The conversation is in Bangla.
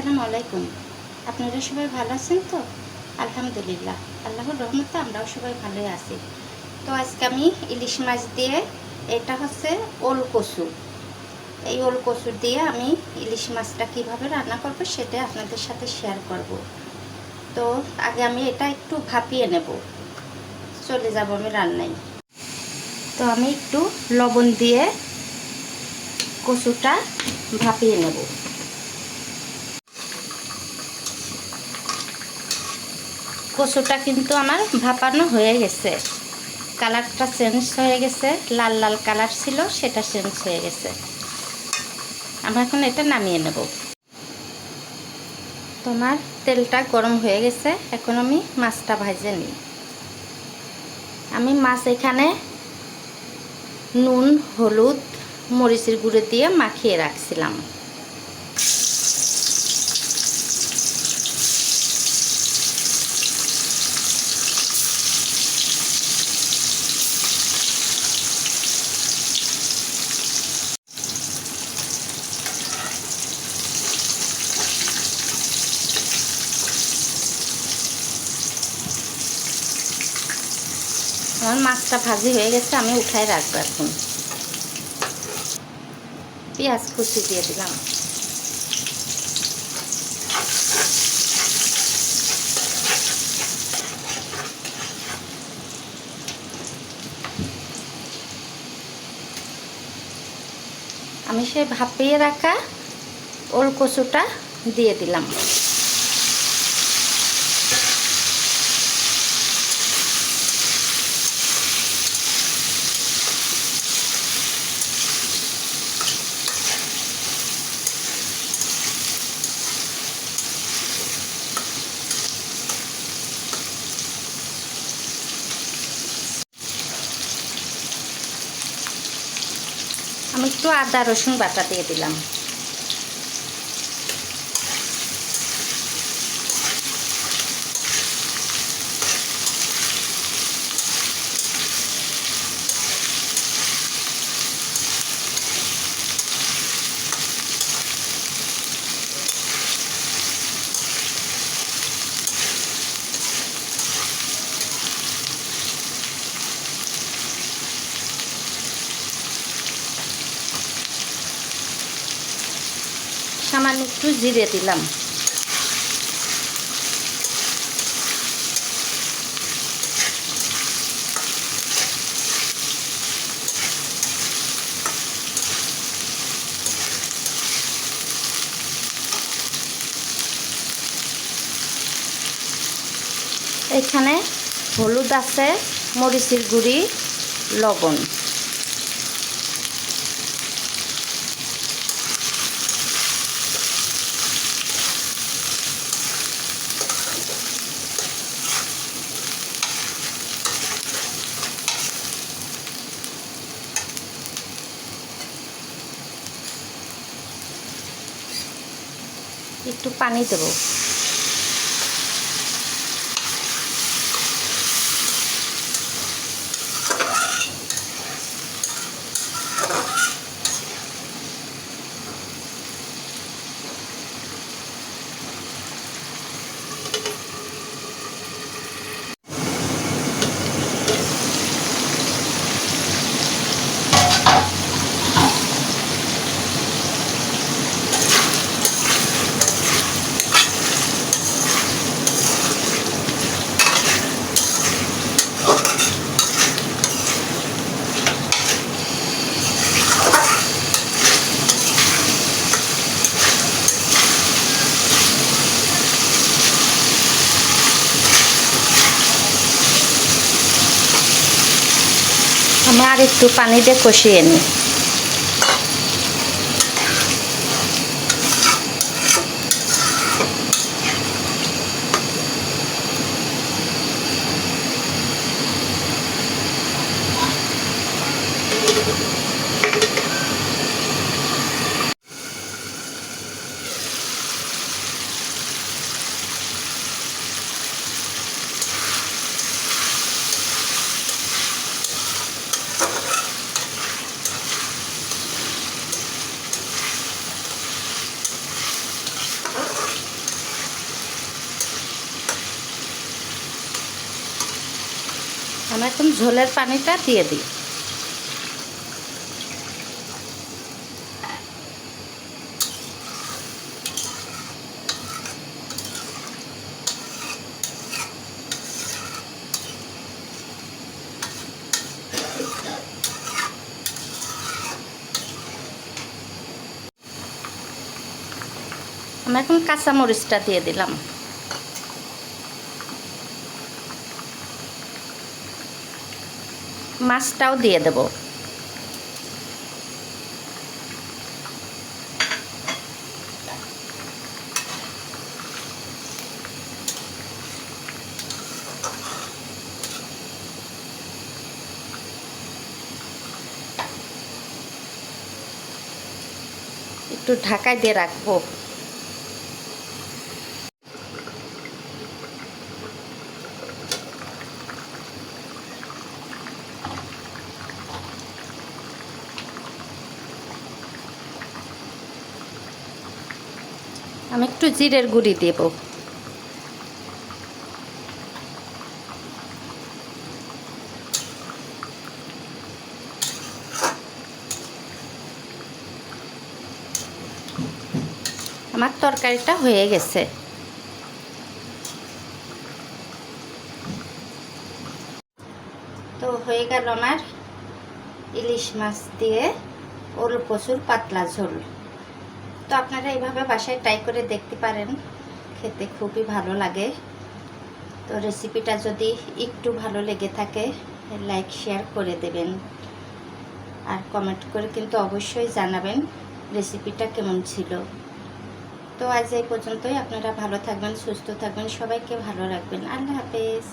আসসালামু আলাইকুম। আপনারা সবাই ভালো আছেন তো? আলহামদুলিল্লাহ। আল্লাহর রহমতে আমরাও সবাই ভালোই আছি। তো আজকে আমি ইলিশ মাছ দিয়ে, এটা হচ্ছে ওল কচু এই ওল কচু দিয়ে আমি ইলিশ মাছটা কীভাবে রান্না করব সেটা আপনাদের সাথে শেয়ার করব। তো আগে আমি এটা একটু ভাপিয়ে নেব। চলে যাব আমি রান্নায়। তো আমি একটু লবণ দিয়ে কচুটা ভাপিয়ে নেব। কচুটা কিন্তু আমার ভাপানো হয়ে গেছে। কালারটা চেঞ্জ হয়ে গেছে। লাল লাল কালার ছিল, সেটা চেঞ্জ হয়ে গেছে। আমরা এখন এটা নামিয়ে নেব। তোমার তেলটা গরম হয়ে গেছে, এখন আমি মাছটা ভাজে নিই। আমি মাছ এখানে নুন, হলুদ, মরিচের গুঁড়ো দিয়ে মাখিয়ে রাখছিলাম। আমার মাছটা ভাজি হয়ে গেছে, আমি উঠাই রাখব এখন। পেঁয়াজ কুচি দিয়ে দিলাম। আমি সেই ভাপিয়ে রাখা ওল কচুটা দিয়ে দিলাম আমি একটু আদা রসুন বাটা দিয়ে দিলাম। সামান্য একটু জিরে দিলাম। এখানে হলুদ আছে মরিচের গুঁড়ি লবণ। একটু পানি দেব। একটু পানি দিয়ে কষিয়ে নিই আমরা এখন ঝোলের পানিটা দিয়ে দিই। আমি এখন কাঁচামরিচটা দিয়ে দিলাম। মাছটাও দিয়ে দেব। একটু ঢাকায় দিয়ে রাখব। আমি একটু জিরের গুঁড়ি দেব। আমার তরকারিটা হয়ে গেছে। তো হয়ে গেল আমার ইলিশ মাছ দিয়ে ওল কচুর পাতলা ঝোল। তো আপনারা এইভাবে বাসায় ট্রাই করে দেখতে পারেন। খেতে খুবই ভালো লাগে। তো রেসিপিটা যদি একটু ভালো লেগে থাকে লাইক শেয়ার করে দেবেন। আর কমেন্ট করে কিন্তু অবশ্যই জানাবেন রেসিপিটা কেমন ছিল। তো আজ এই পর্যন্তই। আপনারা ভালো থাকবেন, সুস্থ থাকবেন। সবাইকে ভালো রাখবেন। আল্লাহ হাফেজ।